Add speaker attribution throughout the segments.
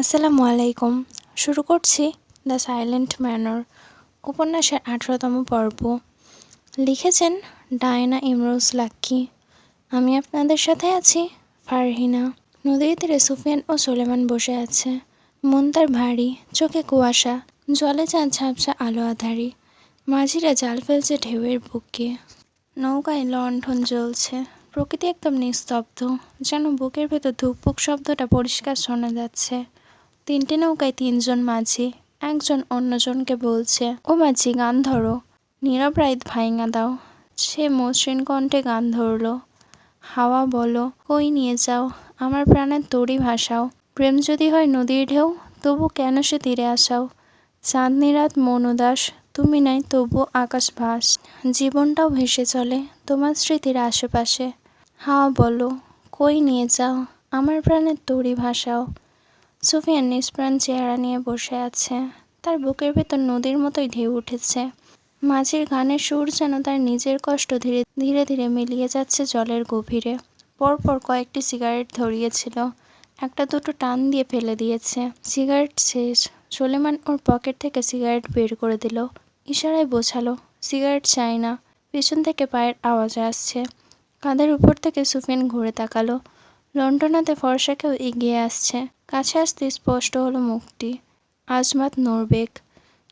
Speaker 1: আসসালামু আলাইকুম। শুরু করছি দ্য সাইলেন্ট ম্যানর উপন্যাসের আঠেরোতম পর্ব। লিখেছেন ডায়না ইমরোজ লাক্কি। আমি আপনাদের সাথে আছি ফারহিনা। নদীর তীরে সুফিয়ান ও সোলেমান বসে আছে। মন তার ভারী, চোখে কুয়াশা, জলে চাঁদ ঝাপসা আলো আধারি। মাঝিরা জাল ফেলছে ঢেউয়ের বুকে। নৌকায় লণ্ঠন জ্বলছে। প্রকৃতি একদম নিস্তব্ধ, যেন বুকের ভেতর ধুকপুক শব্দটা পরিষ্কার শোনা যাচ্ছে। তিনটে নৌকায় তিনজন মাঝি, একজন অন্যজনকে বলছে, ও মাঝি, গান ধরো। নীরব রাইত ভাইঙা দাও। সে মসৃণ কণ্ঠে গান ধরলো। হাওয়া বলো, কই নিয়ে যাও? আমার প্রাণের তরি ভাসাও। প্রেম যদি হয় নদীর ঢেউ, তবু কেন সে তীরে আসাও? চাঁদনি রাত মন উদাস, তুমি নাই তবু আকাশ ভাস। জীবনটাও ভেসে চলে তোমার স্মৃতির আশেপাশে। হাওয়া বলো, কই নিয়ে যাও? আমার প্রাণের তরি ভাসাও। সুফিয়ান নিষ্প্রাণ চেহারা নিয়ে বসে আছে। তার বুকের ভেতর নদীর মতোই ঢেউ উঠেছে। মাঝির গানের সুর যেন তার নিজের কষ্ট ধীরে ধীরে ধীরে মিলিয়ে যাচ্ছে জলের গভীরে। পরপর কয়েকটি সিগারেট ধরিয়েছিল। একটা দুটো টান দিয়ে ফেলে দিয়েছে। সিগারেট শেষ। সোলেমান ওর পকেট থেকে সিগারেট বের করে দিল। ইশারায় বোঝালো, সিগারেট চাই না। পেছন থেকে পায়ের আওয়াজ আসছে। কাঁধের উপর থেকে সুফিয়ান ঘুরে তাকালো। লন্ডনাতে ফর্সা কেউ এগিয়ে আসছে। কাছে আসতে স্পষ্ট হলো মুখটি। আজমাত নরবেক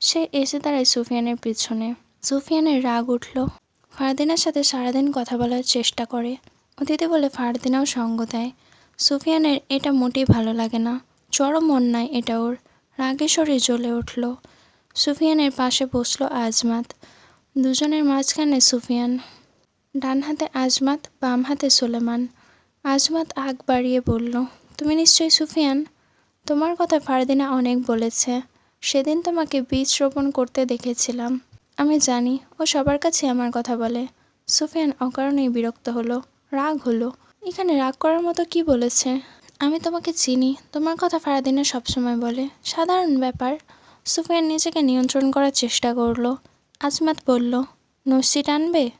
Speaker 1: সে এসে দাঁড়ায় সুফিয়ানের পিছনে। সুফিয়ানের রাগ উঠল। ফারদিনার সাথে সারাদিন কথা বলার চেষ্টা করে। অতিথি বলে ফারদিনাও সঙ্গ দেয়। সুফিয়ানের এটা মোটেই ভালো লাগে না। চরম অন্যায় এটা ওর। রাগে জ্বলে উঠল। সুফিয়ানের পাশে বসল আজমাত। দুজনের মাঝখানে সুফিয়ান। ডান হাতে আজমাত বাম হাতে সোলেমান। আজমাত আগ বাড়িয়ে বলল তুমি নিশ্চয়ই সুফিয়ান। তোমার কথা ফারদিনা অনেক বলেছে। সেদিন তোমাকে বীজ রোপণ করতে দেখেছিলাম। আমি জানি, ও সবার কাছে আমার কথা বলে। সুফিয়ান অকারণেই বিরক্ত হলো, রাগ হলো। এখানে রাগ করার মতো কি বলেছে? আমি তোমাকে চিনি, তোমার কথা ফারাদিনা সবসময় বলে। সাধারণ ব্যাপার। সুফিয়ান নিজেকে নিয়ন্ত্রণ করার চেষ্টা করল। আজমাত বলল, নস্যি টানবে?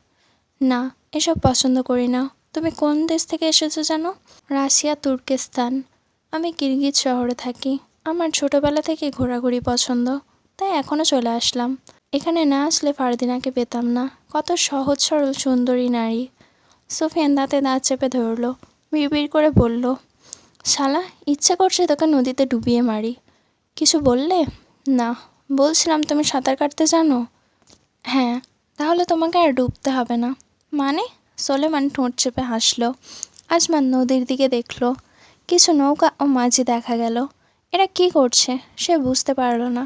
Speaker 1: না, এসব পছন্দ করি না। তুমি কোন দেশ থেকে এসেছ জানো? Russia, Turkestan. আমি কিরগিজ শহরে থাকি। আমার ছোটবেলা থেকে ঘোরাঘুরি পছন্দ, তাই এখনও চলে আসলাম। এখানে না আসলে ফারদিনাকে পেতাম না। কত সহজ, সরল, সুন্দরী নারী। সুফিয়ান দাঁতে দাঁত চেপে ধরলো, বিড়বিড় করে বলল, শালা, ইচ্ছে করছে তোকে নদীতে ডুবিয়ে মারি। কিছু বললে? না। বলছিলাম তুমি সাঁতার কাটতে জানো? হ্যাঁ তাহলে তোমাকে আর ডুবতে হবে না। মানে? সোলেমান ঠোঁট চেপে হাসলো। আজমান নদীর দিকে দেখল। কিছু নৌকা ও মাঝি দেখা গেল। এরা কি করছে সে বুঝতে পারল না।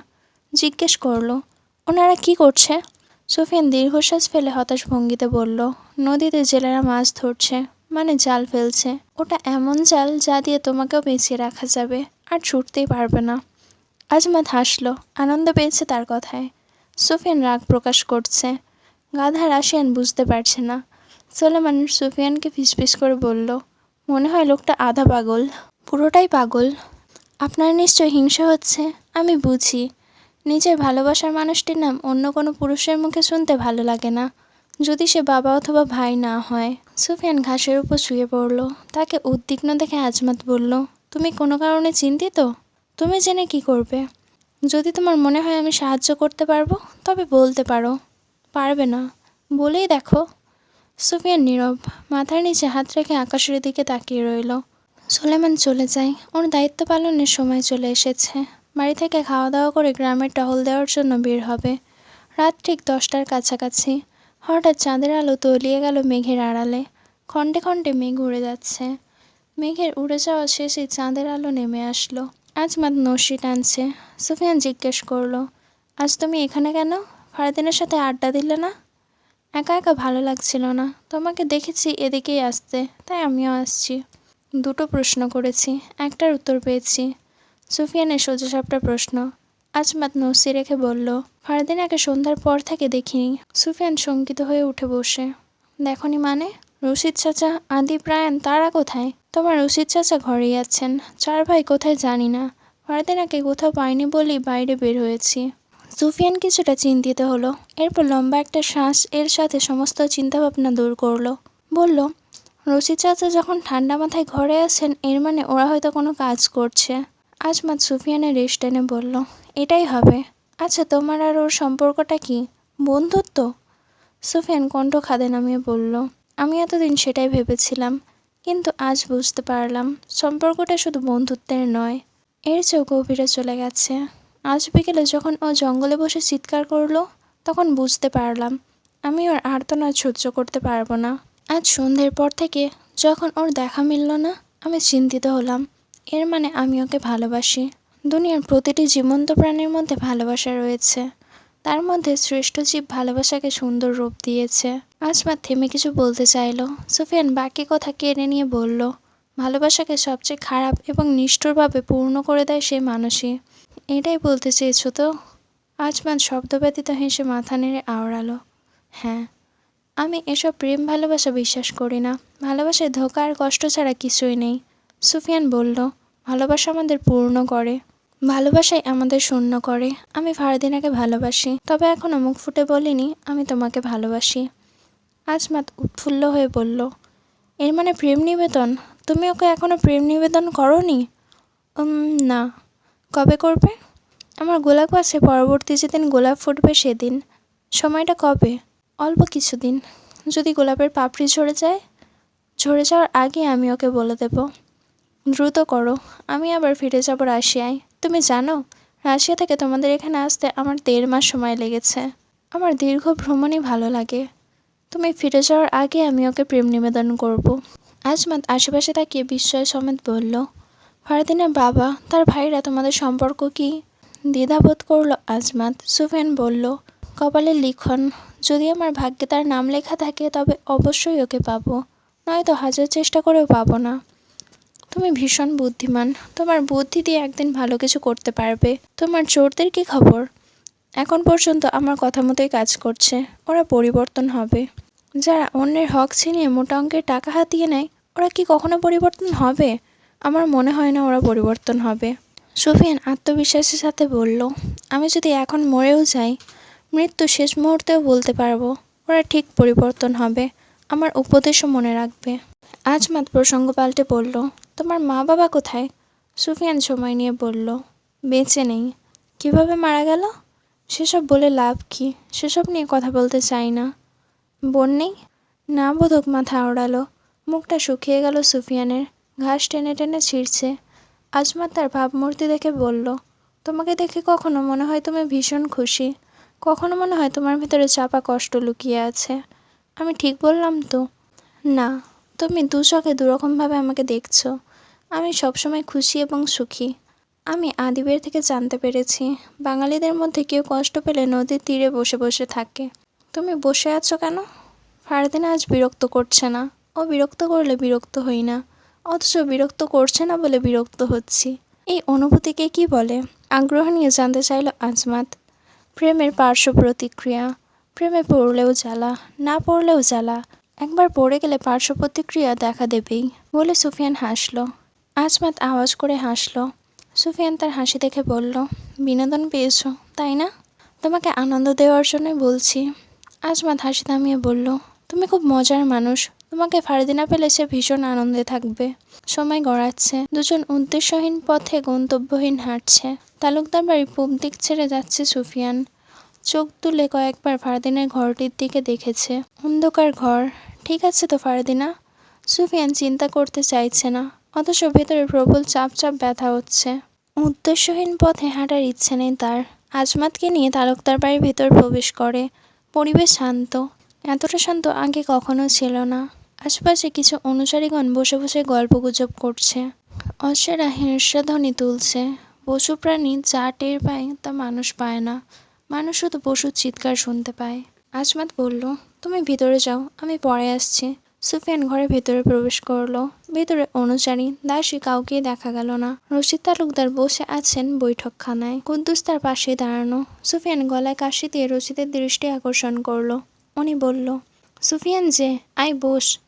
Speaker 1: জিজ্ঞেস করল, ওনারা কি করছে? সুফিয়ান দীর্ঘশ্বাস ফেলে হতাশ ভঙ্গিতে বলল, নদীতে জেলেরা মাছ ধরছে মানে জাল ফেলছে। ওটা এমন জাল যা দিয়ে তোমাকেও বেঁচিয়ে রাখা যাবে, আর ছুটতেই পারবে না। আজমাত হাসলো, আনন্দ পেয়েছে তার কথায়। সুফিয়ান রাগ প্রকাশ করছে। গাধা রাশিয়ান বুঝতে পারছে না। সোলেমান সুফিয়ানকে ফিসফিস করে বলল, মনে হয় লোকটা আধা পাগল। পুরোটাই পাগল। আপনার নিশ্চয় হিংসা হচ্ছে। আমি বুঝি। নিজের ভালোবাসার মানুষটির নাম অন্য কোনো পুরুষের মুখে শুনতে ভালো লাগে না। যদি সে বাবা অথবা ভাই না হয়। সুফিয়ান ঘাসের উপর শুয়ে পড়ল। তাকে উদ্বিগ্ন দেখে আজমাত বলল, তুমি কোনো কারণে চিন্তিত? তুমি জেনে কি করবে? যদি তোমার মনে হয় আমি সাহায্য করতে পারব, তবে বলতে পারো। পারবে না। বলেই দেখো। সুফিয়ান নীরব, মাথার নিচে হাত রেখে আকাশের দিকে তাকিয়ে রইল। সুলেমান চলে যায়। ওর দায়িত্ব পালনের সময় চলে এসেছে। বাড়ি থেকে খাওয়া দাওয়া করে গ্রামের টহল দেওয়ার জন্য বের হবে। রাত ঠিক দশটার কাছাকাছি। হঠাৎ চাঁদের আলো তলিয়ে গেল মেঘের আড়ালে। খণ্ডে খণ্ডে মেঘ উড়ে যাচ্ছে। মেঘের উড়ে যাওয়া শেষে চাঁদের আলো নেমে আসলো। আজ মাত নসি টানছে। সুফিয়ান জিজ্ঞেস করল, আজ তুমি এখানে কেন? ফারদিনের সাথে আড্ডা দিলে না? একা একা ভালো লাগছিল না। তোমাকে দেখেছি এদিকেই আসতে, তাই আমিও আসছি। দুটো প্রশ্ন করেছি, একটার উত্তর পেয়েছি। সুফিয়ানের সোজাসাপটা প্রশ্ন। আজমাত নসি রেখে বলল ফারদিনাকে সন্ধ্যার পর থেকে দেখিনি। সুফিয়ান শঙ্কিত হয়ে উঠে বসে। দেখনি মানে? রশিদ চাচা, আদি প্রায়ণ তারা কোথায়? তোমার রশিদ চাচা ঘরেই আছেন। চার ভাই কোথায় জানি না। ফারদিনাকে কোথাও পাইনি বলেই বাইরে বের হয়েছি। সুফিয়ান কিছুটা চিন্তিত হলো। এরপর লম্বা একটা শ্বাস এর সাথে সমস্ত চিন্তাভাবনা দূর করল। বলল রশিদ চাচা যখন ঠান্ডা মাথায় ঘরে আছেন, এর মানে ওরা হয়তো কোনো কাজ করছে। আজমাত সুফিয়ানের রেশ টেনে বলল, এটাই হবে। আচ্ছা তোমার আর ওর সম্পর্কটা কি? বন্ধুত্ব? সুফিয়ান কণ্ঠ খাদে নামিয়ে বলল, আমি এতদিন সেটাই ভেবেছিলাম, কিন্তু আজ বুঝতে পারলাম, সম্পর্কটা শুধু বন্ধুত্বের নয়। এর চেয়েও গভীরে চলে গেছে। আজ বিকেলে যখন ও জঙ্গলে বসে চিৎকার করল, তখন বুঝতে পারলাম, আমি ওর আর্তনাদ সহ্য করতে পারব না। আজ সন্ধ্যের পর থেকে যখন ওর দেখা মিলল না, আমি চিন্তিত হলাম। এর মানে আমি ওকে ভালোবাসি। দুনিয়ার প্রতিটি জীবন্ত প্রাণীর মধ্যে ভালোবাসা রয়েছে। তার মধ্যে শ্রেষ্ঠ জীব ভালোবাসাকে সুন্দর রূপ দিয়েছে। আজমাত থেমে কিছু বলতে চাইলো। সুফিয়ান বাকি কথা কেড়ে নিয়ে বলল, ভালোবাসাকে সবচেয়ে খারাপ এবং নিষ্ঠুরভাবে পূর্ণ করে দেয় সেই মানুষই। এটাই বলতে চেয়েছো তো? আজমাত শব্দ ব্যতীত হেসে মাথা নেড়ে আওড়ালো। হ্যাঁ আমি এসব প্রেম ভালোবাসা বিশ্বাস করি না। ভালোবাসায় ধোকা আর কষ্ট ছাড়া কিছুই নেই। সুফিয়ান বলল, ভালোবাসা আমাদের পূর্ণ করে। ভালোবাসাই আমাদের শূন্য করে। আমি ফারদিনাকে ভালোবাসি, তবে এখনও মুখ ফুটে বলিনি, আমি তোমাকে ভালোবাসি। আজমাত উৎফুল্ল হয়ে বলল, এর মানে প্রেম নিবেদন? তুমি ওকে এখনও প্রেম নিবেদন করনি? না। কবে করবে? আমার গোলাপ গাছে পরবর্তী যেদিন গোলাপ ফুটবে সেদিন। সময়টা কবে? অল্প কিছুদিন। যদি গোলাপের পাপড়ি ঝরে যায়? ঝরে যাওয়ার আগে আমি ওকে বলে দেব, দ্রুত করো, আমি আবার ফিরে যাব রাশিয়ায়। তুমি জানো, রাশিয়া থেকে তোমাদের এখানে আসতে আমার দেড় মাস সময় লেগেছে। আমার দীর্ঘ ভ্রমণই ভালো লাগে। তুমি ফিরে যাওয়ার আগে আমি ওকে প্রেম নিবেদন করব। আজমাত আশেপাশে তাকিয়ে বিস্ময় সমেত বলল ফারদিনের বাবা, তার ভাইরা তোমাদের সম্পর্ক কি? দ্বিধাবোধ করল আজমাত। সুফেন বলল, কপালের লিখন। যদি আমার ভাগ্যে তার নাম লেখা থাকে, তবে অবশ্যই ওকে পাবো। নয়তো হাজার চেষ্টা করেও পাবো না। তুমি ভীষণ বুদ্ধিমান। তোমার বুদ্ধি দিয়ে একদিন ভালো কিছু করতে পারবে। তোমার চোরদের কি খবর? এখন পর্যন্ত আমার কথা মতোই কাজ করছে। ওরা পরিবর্তন হবে। যারা অন্যের হক ছিনিয়ে মোটা অঙ্কের টাকা হাতিয়ে নেয়, ওরা কি কখনো পরিবর্তন হবে? আমার মনে হয় না ওরা পরিবর্তন হবে। সুফিয়ান আত্মবিশ্বাসের সাথে বলল, আমি যদি এখন মরেও যাই, মৃত্যু শেষ মুহূর্তেও বলতে পারব, ওরা ঠিক পরিবর্তন হবে, আমার উপদেশও মনে রাখবে। আজমাত প্রসঙ্গ পাল্টে বলল তোমার মা বাবা কোথায়? সুফিয়ান সময় নিয়ে বলল, বেঁচে নেই। কীভাবে মারা গেল? সেসব বলে লাভ কি? সেসব নিয়ে কথা বলতে চাই না। বোন নেই? না বোধক মাথা আওড়ালো মুখটা শুকিয়ে গেল সুফিয়ানের। ঘাস টেনে টেনে ছিঁড়ছে। আজমাত তার ভাবমূর্তি দেখে বলল, তোমাকে দেখে কখনো মনে হয় তুমি ভীষণ খুশি? কখনো মনে হয় তোমার ভিতরে চাপা কষ্ট লুকিয়ে আছে? আমি ঠিক বললাম তো? না, তুমি দু চোখে দুরকমভাবে আমাকে দেখছ। আমি সবসময় খুশি এবং সুখী। আমি আদিবের থেকে জানতে পেরেছি, বাঙালিদের মধ্যে কেউ কষ্ট পেলে নদীর তীরে বসে বসে থাকে। তুমি বসে আছো কেন? ফারদিন আজ বিরক্ত করছে না। ও বিরক্ত করলে বিরক্ত হই না। অথচ বিরক্ত করছে না বলে বিরক্ত হচ্ছি। এই অনুভূতিকে কি বলে? আগ্রহ নিয়ে জানতে চাইল আজমাত। প্রেমের পার্শ্ব প্রতিক্রিয়া। প্রেমে পড়লেও জ্বালা, না পড়লেও জ্বালা। একবার পড়ে গেলে পার্শ্ব প্রতিক্রিয়া দেখা দেবেই, বলে সুফিয়ান হাসল। আজমাত আওয়াজ করে হাসলো। সুফিয়ান তার হাসি দেখে বলল, বিনোদন পেয়েছ, তাই না? তোমাকে আনন্দ দেওয়ার জন্য বলছি। আজমাত হাসি থামিয়ে বলল, তুমি খুব মজার মানুষ তোমাকে ফারদিনা পেলে সে ভীষণ আনন্দে থাকবে। সময় গড়াচ্ছে। দুজন উদ্দেশ্যহীন পথে গন্তব্যহীন হাঁটছে। তালুকদার বাড়ি পূব দিক ছেড়ে যাচ্ছে সুফিয়ান। চোখ তুলে কয়েকবার ফারদিনের ঘরটির দিকে দেখেছে। অন্ধকার ঘর। ঠিক আছে তো ফারদিনা? সুফিয়ান চিন্তা করতে চাইছে না। অথচ ভেতরে প্রবল চাপ চাপ ব্যথা হচ্ছে। উদ্দেশ্যহীন পথে হাঁটার ইচ্ছে নেই তার। আজমাতকে নিয়ে তালুকদার বাড়ির ভেতর প্রবেশ করে। পরিবেশ শান্ত। এতটা শান্ত আগে কখনো ছিল না। আশপাশে কিছু অনুসারীগণ বসে বসে গল্পগুজব করছে। অসেরা হিংসাধ্বনি তুলছে। পশু প্রাণী যা টের পায় তা মানুষ পায় না। মানুষ শুধু পশুর চিৎকার শুনতে পায়। আজমাত বলল, তুমি ভিতরে যাও, আমি পরে আসছি। সুফিয়ান ঘরের ভেতরে প্রবেশ করল। ভেতরে অনুচারী দাসী কাউকেই দেখা গেল না। রশিদ তালুকদার বসে আছেন বৈঠকখানায়। কুদ্দুস তার পাশে দাঁড়ানো। সুফিয়ান গলায় কাশি দিয়ে রশিদের দৃষ্টি আকর্ষণ করল। উনি বলল, সুফিয়ান যে আই বস।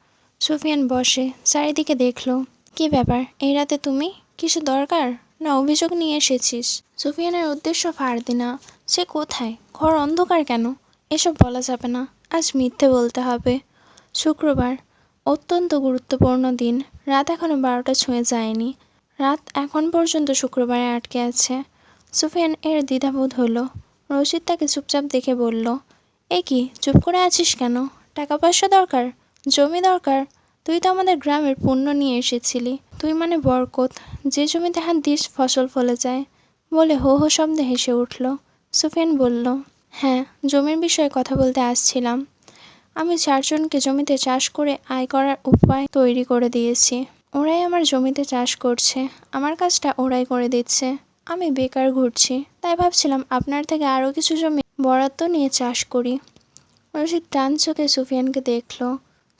Speaker 1: সুফিয়ান বসে চারিদিকে দেখল, কি ব্যাপার? এই রাতে তুমি? কিছু দরকার? না, অভিযোগ নিয়ে এসেছিস। সুফিয়ানের উদ্দেশ্য ফারদিনা সে কোথায়? ঘর অন্ধকার কেন? এসব বলা যাবে না। আজ মিথ্যে বলতে হবে। শুক্রবার, অত্যন্ত গুরুত্বপূর্ণ দিন। রাত এখনও বারোটা ছুঁয়ে যায়নি। রাত এখন পর্যন্ত শুক্রবারে আটকে আছে। সুফিয়ান এর দ্বিধাবোধ হলো। রশিদ তাকে চুপচাপ দেখে বলল, এ কি? চুপ করে আছিস কেন? টাকা পয়সা দরকার? জমি দরকার? তুই তো আমাদের গ্রামের পুণ্য নিয়ে এসেছিলি। তুই মানে বরকত। যে জমিতে হাত দিস ফসল ফলে যায়। বলে হো হো শব্দে হেসে উঠল। সুফিয়ান বলল হ্যাঁ জমির বিষয়ে কথা বলতে আসছিলাম। আমি চারজনকে জমিতে চাষ করে আয় করার উপায় তৈরি করে দিয়েছি। ওরাই আমার জমিতে চাষ করছে। আমার কাজটা ওরাই করে দিচ্ছে। আমি বেকার ঘুরছি। তাই ভাবছিলাম আপনার থেকে আরও কিছু জমি বরাদ্দ নিয়ে চাষ করি। রশিদ টান চোখে সুফিয়ানকে দেখল।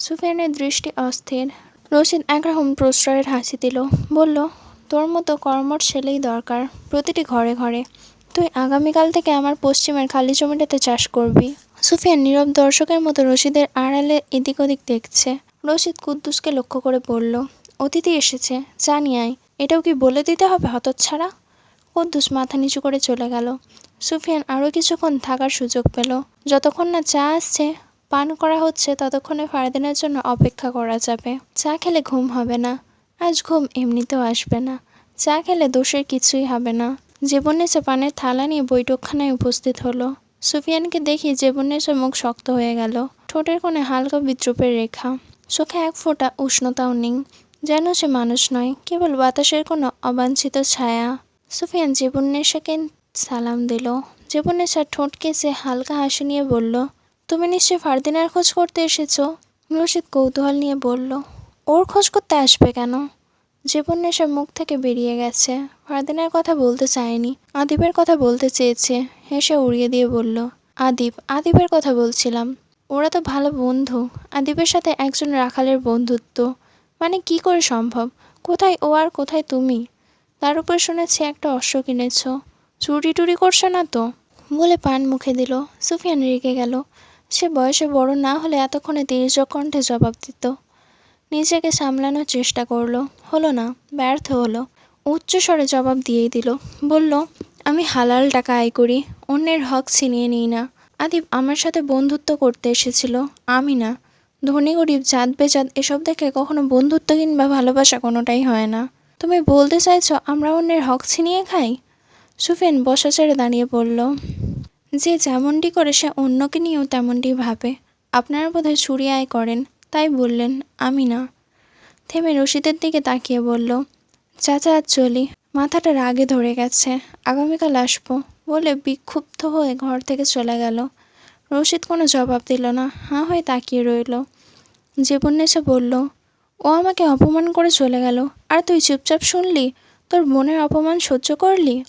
Speaker 1: সুফিয়ানের দৃষ্টি অস্থির। রশিদ একরকম প্রশ্রয়ের হাসি দিল। বলল, তোর মতো কর্মর ছেলেই দরকার প্রতিটি ঘরে ঘরে। তুই আগামীকাল থেকে আমার পশ্চিমের খালি জমিটাতে চাষ করবি। সুফিয়ান নীরব দর্শকের মতো রশিদের আড়ালে এদিক ওদিক দেখছে। রশিদ কুদ্দুসকে লক্ষ্য করে বলল, অতিথি এসেছে জানি আয়। এটাও কি বলে দিতে হবে হতচ্ছাড়া? কুদ্দুস মাথা নিচু করে চলে গেল। সুফিয়ান আরও কিছুক্ষণ থাকার সুযোগ পেল। যতক্ষণ না চা আসছে পান করা হচ্ছে ততক্ষণে ফারদিনের জন্য অপেক্ষা করা যাবে। চা খেলে ঘুম হবে না। আজ ঘুম এমনিতেও আসবে না। চা খেলে দোষের কিছুই হবে না। জীবনেশে পানের থালা নিয়ে বৈঠকখানায় উপস্থিত হলো। সুফিয়ানকে দেখি জীবনেশে মুখ শক্ত হয়ে গেল। ঠোঁটের কোণে হালকা বিদ্রুপের রেখা। চোখে এক ফোঁটা উষ্ণতাও নেই। যেন সে মানুষ নয়, কেবল বাতাসের কোনো অবাঞ্ছিত ছায়া। সুফিয়ান জীবনেশাকে সালাম দিল। জীবনেশা ঠোঁটকে সে হালকা হাসি নিয়ে বলল তুমি নিশ্চয়ই ফারদিনার খোঁজ করতে এসেছ? রশিদ কৌতূহল নিয়ে বলল, ওর খোঁজ করতে আসবে কেন? জীবন নেশার মুখ থেকে বেরিয়ে গেছে। ফারদিনের কথা বলতে চায়নি, আদিবের কথা বলতে চেয়েছে। হেসে উড়িয়ে দিয়ে বলল, আদিব, আদিবের কথা বলছিলাম। ওরা তো ভালো বন্ধু। আদিবের সাথে একজন রাখালের বন্ধুত্ব। মানে কি করে সম্ভব? কোথায় ও আর কোথায় তুমি? তার উপর শুনেছি একটা অশ্ব কিনেছ। চুরি টুরি করছ না তো? বলে পান মুখে দিল। সুফিয়ান রেগে গেল। সে বয়সে বড় না হলে এতক্ষণে তির্যক কণ্ঠে জবাব দিত। নিজেকে সামলানোর চেষ্টা করল। হলো না, ব্যর্থ হলো। উচ্চস্বরে জবাব দিয়েই দিল। বলল, আমি হালাল টাকা আয় করি, অন্যের হক ছিনিয়ে নিই না। আদিব আমার সাথে বন্ধুত্ব করতে এসেছিল, আমি না। ধনী গরিব, জাত বেজাত, এসব দেখে কখনো বন্ধুত্ব কিংবা ভালোবাসা কোনোটাই হয় না। তুমি বলতে চাইছো, আমরা অন্যের হক ছিনিয়ে খাই? সুফিয়ান বসা ছেড়ে দাঁড়িয়ে বলল যে যেমনটি করে সে অন্যকে নিয়েও তেমনটি ভাবে। আপনারা বোধহয় চুরি আয় করেন, তাই বললেন, আমি না। থেমে রশিদের দিকে তাকিয়ে বলল, চাচা, আজ চলি। মাথাটা রাগে ধরে গেছে। আগামীকাল আসব। বলে বিক্ষুব্ধ হয়ে ঘর থেকে চলে গেল। রশিদ কোনো জবাব দিল না, হাঁ হয়ে তাকিয়ে রইল। জীবন এসে বলল, ও আমাকে অপমান করে চলে গেল। আর তুই চুপচাপ শুনলি? তোর বোনের অপমান সহ্য করলি?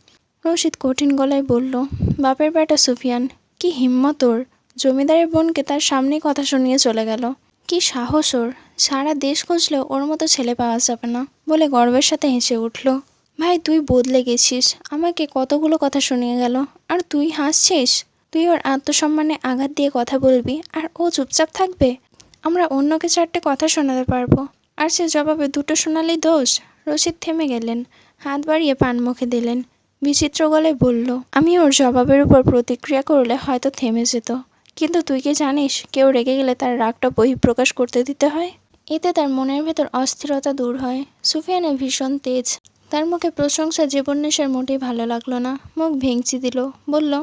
Speaker 1: রশিদ কঠিন গলায় বলল বাপের বেটা সুফিয়ান, কি হিম্মত ওর? জমিদারের বোনকে তার সামনেই কথা শুনিয়ে চলে গেল। কি সাহস ওর? সারা দেশ খুঁজলেও ওর মতো ছেলে পাওয়া যাবে না বলে গর্বের সাথে হেসে উঠল। ভাই, তুই বদলে গেছিস। আমাকে কতগুলো কথা শুনিয়ে গেল। আর তুই হাসছিস? তুই ওর আত্মসম্মানে আঘাত দিয়ে কথা বলবি আর ও চুপচাপ থাকবে? আমরা অন্যকে চারটে কথা শোনাতে পারব। আর সে জবাবে দুটো শোনালেই দোষ। রশিদ থেমে গেলেন। হাত বাড়িয়ে পান মুখে দিলেন। বিচিত্র গলায় বলল, আমি ওর জবাবের উপর প্রতিক্রিয়া করলে হয়তো থেমে যেত। কিন্তু তুই কি জানিস, কেউ রেগে গেলে তার রাগটা বহিঃপ্রকাশ করতে দিতে হয়? এতে তার মনের ভেতর অস্থিরতা দূর হয়। সুফিয়ানের ভীষণ তেজ। তার মুখে প্রশংসা জীবন্বেষের মোটেই ভালো লাগল না। মুখ ভেঙচি দিল। বলল,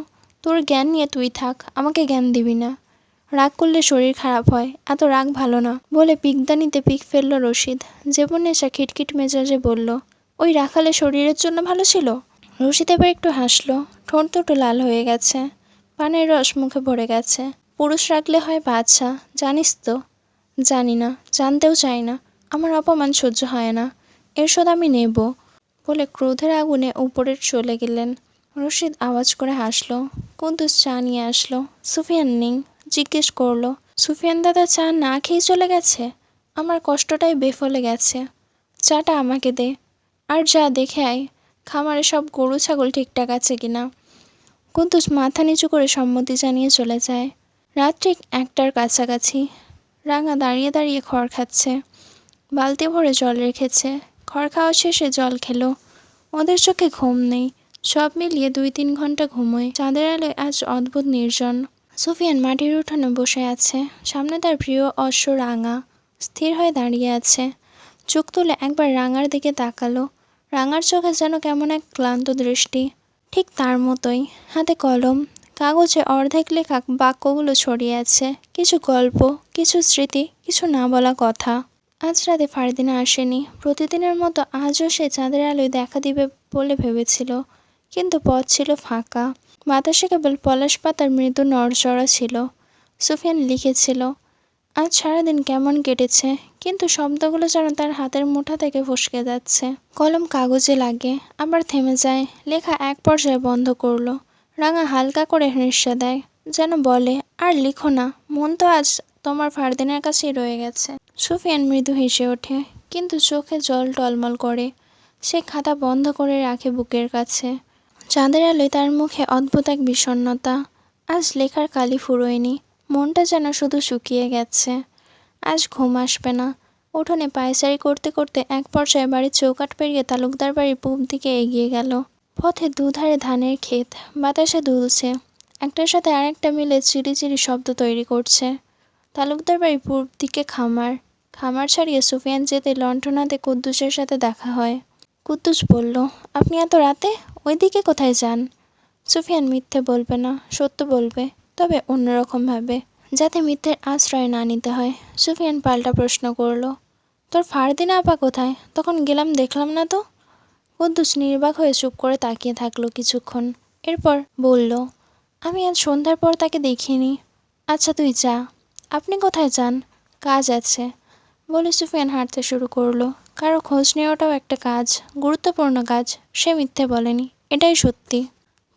Speaker 1: তোর জ্ঞান নিয়ে তুই থাক, আমাকে জ্ঞান দিবি না। রাগ করলে শরীর খারাপ হয়, এত রাগ ভালো না। বলে পিকদানিতে পিক ফেলল রশিদ। জীবনেশা খিটখিট মেজাজে বলল, ওই রাখালে শরীরের জন্য ভালো ছিল? রশিদ এবার একটু হাসলো। ঠোঁট দুটো লাল হয়ে গেছে। পানের রস মুখে ভরে গেছে। পুরুষ রাখলে হয় বাচ্চা জানিস তো? জানি না। জানতেও চাই না। আমার অপমান সহ্য হয় না। এর আমি নেব বলে ক্রোধের আগুনে উপরে চলে গেলেন। রশিদ আওয়াজ করে হাসলো। কুদ্দুস চা নিয়ে আসলো। সুফিয়ান নেই। জিজ্ঞেস করল, সুফিয়ান দাদা চা না খেয়ে চলে গেছে? আমার কষ্টটাই বেফলে গেছে। চাটা আমাকে দে। আর যা দেখে আয়। খামারে সব গরু, ছাগল ঠিকঠাক আছে কিনা? কুদ্দুস মাথা নিচু করে সম্মতি জানিয়ে চলে যায়। রাত ঠিক একটার কাছাকাছি। রাঙা দাঁড়িয়ে দাঁড়িয়ে খড় খাচ্ছে। বালতি ভরে জল রেখেছে। খড় খাওয়া শেষে জল খেলো। ওদের চোখে ঘুম নেই। সব মিলিয়ে দুই তিন ঘণ্টা ঘুমোয়। চাঁদের আলোয় আজ অদ্ভুত নির্জন। সুফিয়ান মাটির উঠানে বসে আছে। সামনে তার প্রিয় অশ্ব রাঙা স্থির হয়ে দাঁড়িয়ে আছে। চোখ তুলে একবার রাঙার দিকে তাকালো। রাঙার চোখে যেন কেমন এক ক্লান্ত দৃষ্টি। ঠিক তার মতোই, হাতে কলম, কাগজে অর্ধেক লেখা বাক্যগুলো ছড়িয়ে আছে। কিছু গল্প, কিছু স্মৃতি, কিছু না বলা কথা। আজ রাতে ফারদিনা আসেনি। প্রতিদিনের মতো আজও সে চাঁদের আলোয় দেখা দিবে বলে ভেবেছিল। কিন্তু পথ ছিল ফাঁকা। বাতাসে কেবল পলাশ পাতার মৃদু নড়চড়া ছিল। সুফিয়ান লিখেছিল আজ সারাদিন কেমন কেটেছে? কিন্তু শব্দগুলো যেন তার হাতের মুঠা থেকে ফসকে যাচ্ছে। কলম কাগজে লাগে, আবার থেমে যায়, লেখা এক পর্যায়ে বন্ধ করল। রাঙা হালকা করে হেঁসে দেয় যেন বলে, আর লিখো না, মন তো আজ তোমার ফারদিনের কাছেই রয়ে গেছে। সুফিয়ান মৃদু হেসে ওঠে, কিন্তু চোখে জল টলমল করে। সে খাতা বন্ধ করে রাখে বুকের কাছে। চাঁদের আলোয় তার মুখে অদ্ভুত এক বিষণ্ণতা। আজ লেখার কালি ফুরোয়নি। মনটা যেন শুধু শুকিয়ে গেছে। আজ ঘুম আসবে না। উঠোনে পায়চারি করতে করতে এক পর্যায়ে বাড়ির চৌকাট পেরিয়ে তালুকদার বাড়ির পূব দিকে এগিয়ে গেল। পথে দুধারে ধানের ক্ষেত, বাতাসে দুলছে। একটার সাথে আরেকটা মিলে চিরিচিরি শব্দ তৈরি করছে। তালুকদার বাড়ির পূর্ব দিকে খামার। খামার ছাড়িয়ে সুফিয়ান যেতে লণ্ঠনাতে কুদ্দুসের সাথে দেখা হয়। কুদ্দুস বলল, আপনি এত রাতে? ওইদিকে কোথায় যান? সুফিয়ান মিথ্যে বলবে না, সত্য বলবে। তবে অন্যরকমভাবে, যাতে মিথ্যের আশ্রয় না নিতে হয়, সুফিয়ান পাল্টা প্রশ্ন করল। তোর ফারদিনা আপা কোথায়? তখন গেলাম, দেখলাম না তো? কুদ্দুস নির্বাক হয়ে চুপ করে তাকিয়ে থাকল কিছুক্ষণ। এরপর বলল, আমি আজ সন্ধ্যার পর তাকে দেখিনি। আচ্ছা তুই যা। আপনি কোথায় যান? কাজ আছে। বলে সুফিয়ান হাঁটতে শুরু করল। কারও খোঁজ নেওয়াটাও একটা কাজ, গুরুত্বপূর্ণ কাজ, সে মিথ্যে বলেনি। এটাই সত্যি।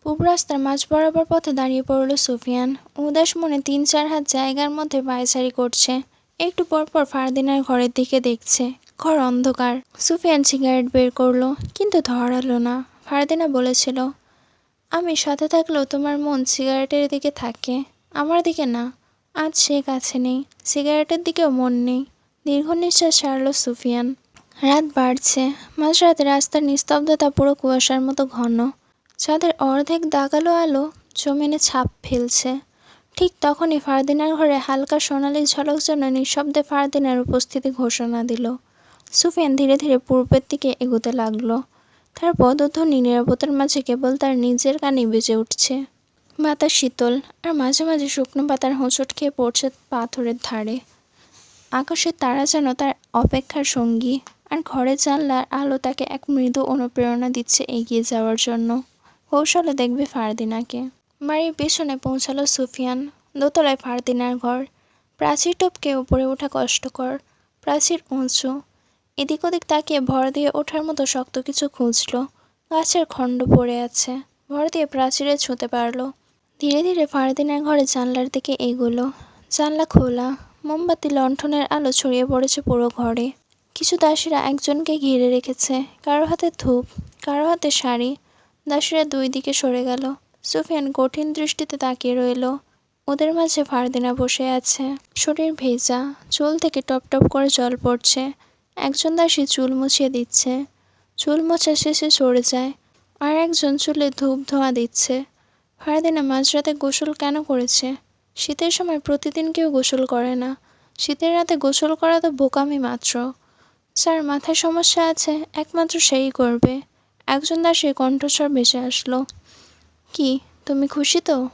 Speaker 1: পূব রাস্তার মাঝ বরাবর পথে দাঁড়িয়ে পড়ল সুফিয়ান। উদাস মনে তিন চার হাত জায়গার মধ্যে পায়চারি করছে। একটু পরপর ফারদিনার ঘরের দিকে দেখছে। ঘর অন্ধকার। সুফিয়ান সিগারেট বের করল, কিন্তু ধরালো না। ফারদিনা বলেছিল, আমি সাথে থাকলেও তোমার মন সিগারেটের দিকে থাকে। আমার দিকে না। আজ সে কাছে নেই। সিগারেটের দিকেও মন নেই। দীর্ঘ নিঃশ্বাস ছাড়ল সুফিয়ান। রাত বাড়ছে। মাঝরাতে রাস্তার নিস্তব্ধতা পুরো কুয়াশার মতো ঘন। চাঁদের অর্ধেক দাগালো আলো জমিনে ছাপ ফেলছে। ঠিক তখনই ফারদিনার ঘরে হালকা সোনালি ঝলক যেন নিঃশব্দে ফারদিনার উপস্থিতি ঘোষণা দিল। সুফিয়ান ধীরে ধীরে পূর্বের দিকে এগোতে লাগল। তার পদধ্বনি নিরাপত্তার মাঝে কেবল তার নিজের কানে বেজে উঠছে। বাতাস শীতল আর মাঝে মাঝে শুকনো পাতার হোঁচট খেয়ে পড়ছে পাথরের ধারে। আকাশের তারা যেন তার অপেক্ষার সঙ্গী আর ঘরের জানলার আলো তাকে এক মৃদু অনুপ্রেরণা দিচ্ছে এগিয়ে যাওয়ার জন্য। কৌশলে দেখবে ফারদিনাকে। বাড়ির পেছনে পৌঁছালো সুফিয়ান। দোতলায় ফারদিনার ঘর। প্রাচীর টপকে উপরে ওঠা কষ্টকর। প্রাচীর উঁচু। এদিক ওদিক তাকিয়ে ভর দিয়ে ওঠার মতো শক্ত কিছু খুঁজলো। গাছের খণ্ড পড়ে আছে। ভর দিয়ে প্রাচীরে ছুঁতে পারল। ধীরে ধীরে ফারদিনের ঘরে জানলার দিকে এগোলো। জানলা খোলা। মোমবাতি লণ্ঠনের আলো ছড়িয়ে পড়েছে পুরো ঘরে। কিছু দাসীরা একজনকে ঘিরে রেখেছে। কারও হাতে ধূপ, কারও হাতে শাড়ি দাসীরা দুই দিকে সরে গেল। সুফিয়ান কঠিন দৃষ্টিতে তাকিয়ে রইল। ওদের মাঝে ফারদিনা বসে আছে। শরীর ভেজা, চুল থেকে টপ টপ করে জল পড়ছে। একজন দাসী চুল মুছিয়ে দিচ্ছে। চুল মোছা শেষে সরে যায় আর একজন চুলে ধূপ ধোঁয়া দিচ্ছে। ফারদিনা মাঝরাতে গোসল কেন করেছে? শীতের সময় প্রতিদিন কেউ গোসল করে না। শীতের রাতে গোসল করা তো বোকামি মাত্র। যার মাথায় সমস্যা আছে, একমাত্র সেই করবে। একজন দাসের কণ্ঠস্বর ভেসে আসলো। কি তুমি খুশি তো?